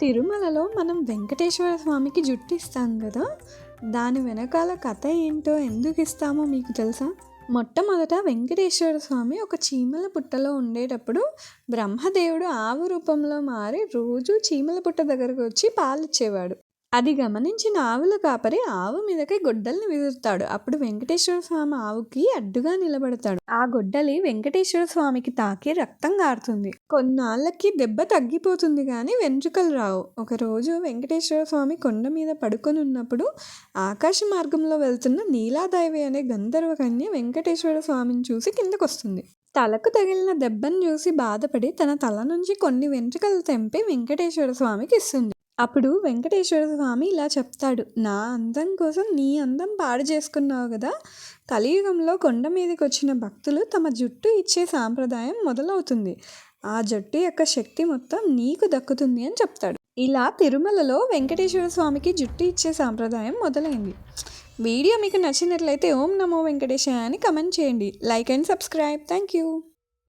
తిరుమలలో మనం వెంకటేశ్వర స్వామికి జుట్టు ఇస్తాం కదా? దాని వెనకాల కథ ఏంటో ఎందుకు ఇస్తామో మీకు తెలుసా? మొట్టమొదట వెంకటేశ్వర స్వామి ఒక చీమల పుట్టలో ఉండేటప్పుడు బ్రహ్మదేవుడు ఆవు రూపంలో మారి రోజు చీమల పుట్ట దగ్గరకు వచ్చి పాలిచ్చేవాడు. అది గమనించిన ఆవుల కాపరి ఆవు మీదకి గొడ్డల్ని విదురుతాడు అప్పుడు వెంకటేశ్వర స్వామి ఆవుకి అడ్డుగా నిలబడతాడు. ఆ గొడ్డలి వెంకటేశ్వర స్వామికి తాకి రక్తం గారుతుంది. కొన్నాళ్ళకి దెబ్బ తగ్గిపోతుంది కానీ వెంట్రుకలు రావు. ఒకరోజు వెంకటేశ్వర స్వామి కొండ మీద పడుకొని ఉన్నప్పుడు ఆకాశ మార్గంలో వెళ్తున్న నీలాదేవి అనే గంధర్వ కన్య వెంకటేశ్వర స్వామిని చూసి కిందకొస్తుంది. తలకు తగిలిన దెబ్బను చూసి బాధపడి తన తల నుంచి కొన్ని వెంట్రుకలు తెంపి వెంకటేశ్వర స్వామికి ఇస్తుంది. అప్పుడు వెంకటేశ్వర స్వామి ఇలా చెప్తాడు నా అందం కోసం నీ అందం పాడు చేసుకున్నావు కదా కలియుగంలో కొండ మీదకి వచ్చిన భక్తులు తమ జుట్టు ఇచ్చే సాంప్రదాయం మొదలవుతుంది. ఆ జట్టు యొక్క శక్తి మొత్తం నీకు దక్కుతుంది అని చెప్తాడు. ఇలా తిరుమలలో వెంకటేశ్వర స్వామికి జుట్టు ఇచ్చే సాంప్రదాయం మొదలైంది. వీడియో మీకు నచ్చినట్లయితే ఓం నమో వెంకటేశాయ అని కమెంట్ చేయండి. Like and subscribe. Thank you